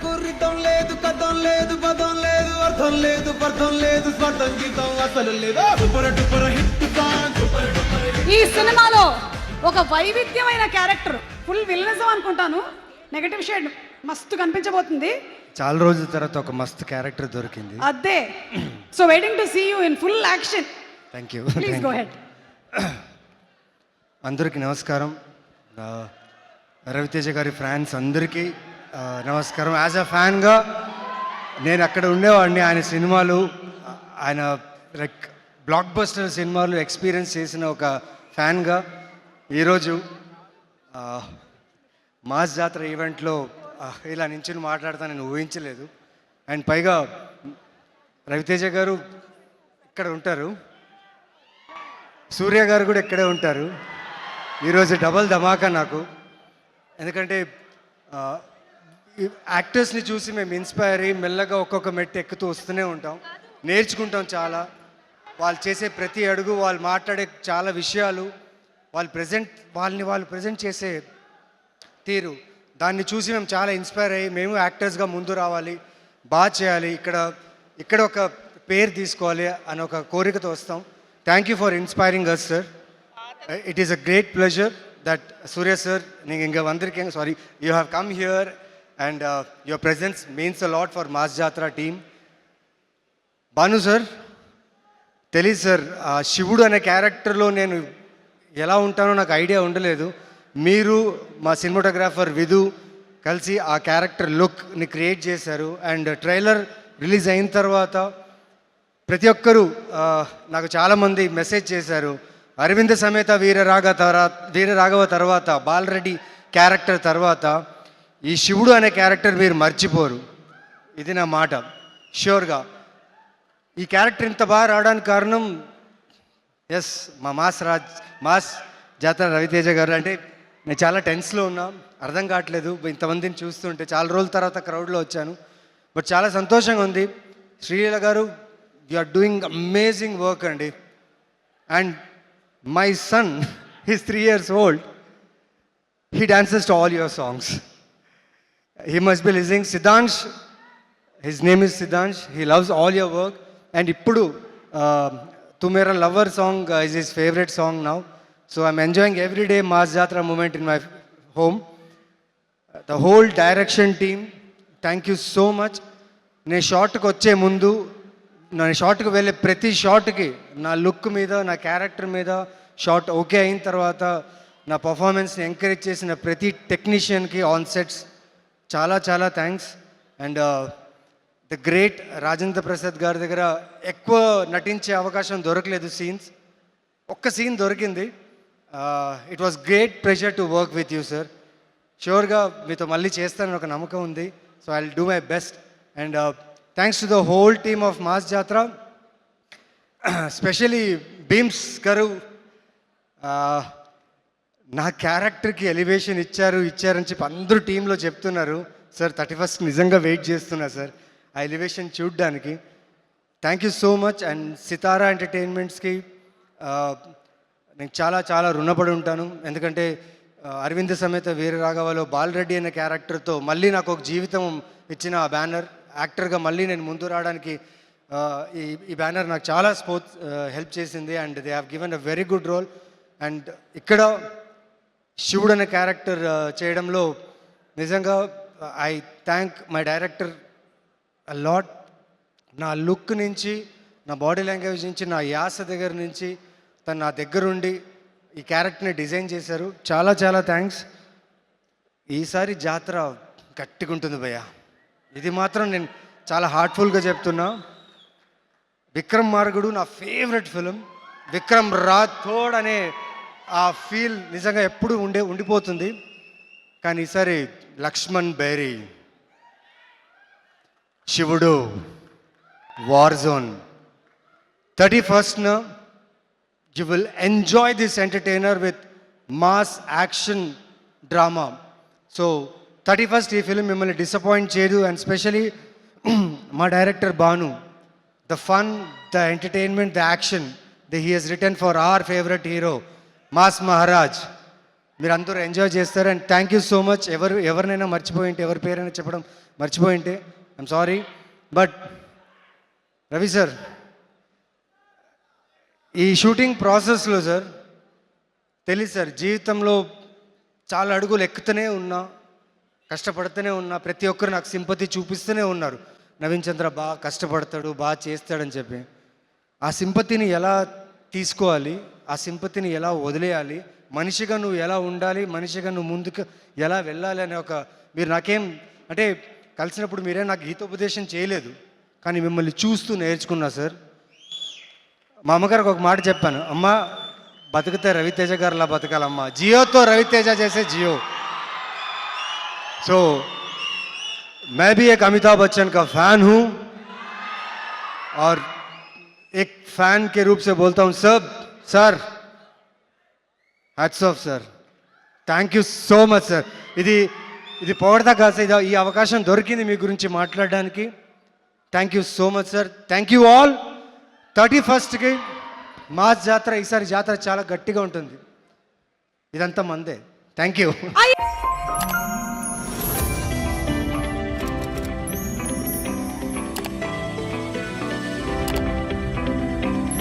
Rhythm లేదు కథం లేదు పదం లేదు అర్థం లేదు పర్థం లేదు స్వార్థం గీతం అసలు లేదు. సూపర్ హిట్ ఈ సినిమాలో ఒక వైవిధ్యమైన క్యారెక్టర్ ఫుల్ విలనిజం అనుకుంటాను. నెగటివ్ షేడ్ మస్తు కనిపించబోతుంది. చాలా రోజుల తర్వాత ఒక మస్తు క్యారెక్టర్ దొరికింది. అదే. So waiting to see you in full action thank you please go ahead అందరికీ నమస్కారం. రవితేజ గారి ఫ్యాన్స్ అందరికీ నమస్కారం. యాజ్ అ ఫ్యాన్గా నేను అక్కడ ఉండేవాడిని. ఆయన సినిమాలు ఆయన లైక్ బ్లాక్ బస్టర్ సినిమాలు ఎక్స్పీరియన్స్ చేసిన ఒక ఫ్యాన్గా ఈరోజు మాస్ జాతర ఈవెంట్లో ఇలా నించుని మాట్లాడతా నేను ఊహించలేదు. అండ్ పైగా రవితేజ గారు ఇక్కడ ఉంటారు. సూర్య గారు కూడా ఇక్కడే ఉంటారు. ఈరోజు డబల్ ధమాకా నాకు. ఎందుకంటే యాక్టర్స్ని చూసి మేము ఇన్స్పైర్ అయ్యి మెల్లగా ఒక్కొక్క మెట్టు ఎక్కుతూ వస్తూనే ఉంటాం. నేర్చుకుంటాం చాలా. వాళ్ళు చేసే ప్రతి అడుగు వాళ్ళు మాట్లాడే చాలా విషయాలు వాళ్ళు ప్రజెంట్ వాళ్ళని వాళ్ళు ప్రజెంట్ చేసే తీరు. దాన్ని చూసి మేము చాలా ఇన్స్పైర్ అయ్యి మేము యాక్టర్స్గా ముందు రావాలి బాగా చేయాలి ఇక్కడ ఇక్కడ ఒక పేరు తీసుకోవాలి అని ఒక కోరికతో వస్తాం. Thank you for inspiring us sir it is a great pleasure that Surya sir నేను ఇంకా అందరికీ sorry you have come here and your presence means a lot for Mass Jathara team Bhanu sir తెలీదు sir Shivudu అనే క్యారెక్టర్లో నేను ఎలా ఉంటానో నాకు ఐడియా ఉండలేదు. మీరు మా సినిమాటోగ్రాఫర్ విధు కలిసి ఆ క్యారెక్టర్ లుక్ని క్రియేట్ చేశారు. అండ్ ట్రైలర్ రిలీజ్ అయిన తర్వాత ప్రతి ఒక్కరూ uh, నాకు చాలామంది మెసేజ్ చేశారు. అరవింద సమేత వీరరాగ తర్వాత వీరరాఘవ తర్వాత బాలరెడ్డి క్యారెక్టర్ తర్వాత ఈ శివుడు అనే క్యారెక్టర్ మీరు మర్చిపోరు. ఇది నా మాట. ష్యూర్గా. ఈ క్యారెక్టర్ ఇంత బాగా రావడానికి కారణం ఎస్ మా మాస్ రాజ్ మాస్ జాతర రవితేజ గారు. అంటే నేను చాలా టెన్స్లో ఉన్నా అర్థం కావట్లేదు. ఇంతమందిని చూస్తుంటే చాలా రోజుల తర్వాత క్రౌడ్లో వచ్చాను. బట్ చాలా సంతోషంగా ఉంది. Sreeleela garu you are doing amazing work అండి. And my son his three years old. He dances to all your songs. He must be listening Siddhansh his name is Siddhansh he loves all your work and ఇప్పుడు Tu Mera lover song is his favourite song now so I'm enjoying every day Mass Jathara moment in my home the whole direction team thank you so much నేను షార్ట్కి వచ్చే ముందు నేను షార్ట్కి వెళ్ళే ప్రతి షార్ట్కి నా look మీద నా క్యారెక్టర్ మీద షార్ట్ ఓకే అయిన తర్వాత నా పర్ఫార్మెన్స్ని ఎంకరేజ్ చేసిన ప్రతి టెక్నీషియన్కి ఆన్ సెట్స్ చాలా చాలా thanks and the great Rajendra Prasad గారి దగ్గర ఎక్కువ నటించే అవకాశం దొరకలేదు సీన్స్ ఒక్క సీన్ దొరికింది. It was great pressure to work with you sir షూర్గా మీతో మళ్ళీ చేస్తానని ఒక నమ్మకం ఉంది. So I do my best and thanks to the whole team of Mass Jathara specially Bheems garu నా క్యారెక్టర్కి ఎలివేషన్ ఇచ్చారు ఇచ్చారని చెప్పి అందరూ టీంలో చెప్తున్నారు. సార్ థర్టీ ఫస్ట్ నిజంగా వెయిట్ చేస్తున్నా సార్. ఆ ఎలివేషన్ చూడడానికి. Thank you so much. And Sitara ఎంటర్టైన్మెంట్స్కి నేను చాలా చాలా రుణపడి ఉంటాను. ఎందుకంటే ఆ, అరవింద సమేత వీరరాఘవలో బాలరెడ్డి అనే క్యారెక్టర్తో మళ్ళీ నాకు ఒక జీవితం ఇచ్చిన ఆ బ్యానర్. యాక్టర్గా మళ్ళీ నేను ముందు రావడానికి ఈ ఈ బ్యానర్ నాకు చాలా స్పోర్ట్స్ హెల్ప్ చేసింది. And they have given a very good role. And ఇక్కడ శివుడు అనే క్యారెక్టర్ చేయడంలో నిజంగా I thank my director lot నా లుక్ నుంచి నా బాడీ లాంగ్వేజ్ నుంచి నా యాస దగ్గర నుంచి తను నా దగ్గరుండి ఈ క్యారెక్టర్ని డిజైన్ చేశారు. చాలా చాలా థ్యాంక్స్ ఈసారి జాతర గట్టిగా ఉంటుంది భయ్య. ఇది మాత్రం నేను చాలా హార్ట్ఫుల్గా చెప్తున్నా. విక్రమ్ మార్గుడు నా ఫేవరెట్ ఫిలిం విక్రమ్ రాథోడ్ అనే ఆ ఫీల్ నిజంగా ఎప్పుడు ఉండే ఉండిపోతుంది. కానీ ఈసారి Lakshman Bheri Shivudu war zone thirty ఫస్ట్న you will enjoy this entertainer with mass action drama. So thirty first ఈ ఫిలిం మిమ్మల్ని డిసప్పాయింట్ చేయదు అండ్ స్పెషలీ మా director Bhanu the fun the entertainment the action the he he's return for our favourite hero. Mass Maharaj మీరు అందరూ enjoy చేస్తారు and thank you so much ఎవరు ఎవరినైనా మర్చిపోయింటే ఎవరి పేరైనా చెప్పడం మర్చిపోయింటే I'm sorry but Ravi sir ఈ షూటింగ్ ప్రాసెస్లో సార్ తెలియదు సార్ జీవితంలో చాలా అడుగులు ఎక్కుతూనే ఉన్నా కష్టపడుతూనే ఉన్నా ప్రతి ఒక్కరు నాకు సింపతి చూపిస్తూనే ఉన్నారు. నవీన్ చంద్ర బాగా కష్టపడతాడు బాగా చేస్తాడని చెప్పి. ఆ సింపతిని ఎలా తీసుకోవాలి? ఆ సింపతిని ఎలా వదిలేయాలి మనిషిగా నువ్వు ఎలా ఉండాలి మనిషిగా నువ్వు ముందుకు ఎలా వెళ్ళాలి అనే ఒక మీరు నాకేం అంటే కలిసినప్పుడు మీరే నాకు గీతోపదేశం చేయలేదు కానీ మిమ్మల్ని చూస్తూ నేర్చుకున్నా సార్ మా అమ్మగారికి ఒక మాట చెప్పాను అమ్మ బతికితే రవితేజ గారిలా బతకాలమ్మా జియోతో రవితేజ చేసే జియో సో मैं भी एक अमिताभ बच्चन का फैन हूं और एक फैन के रूप से बोलता हूं सब sir hats off sir thank you so much sir. ఇది ఇది పొగడతా కాదు సార్ ఇది ఈ అవకాశం దొరికింది మీ గురించి మాట్లాడడానికి. Thank you so much sir. Thank you all thirty ఫస్ట్కి మాస్ జాతర ఈసారి జాతర చాలా గట్టిగా ఉంటుంది. ఇదంతా మందే. Thank you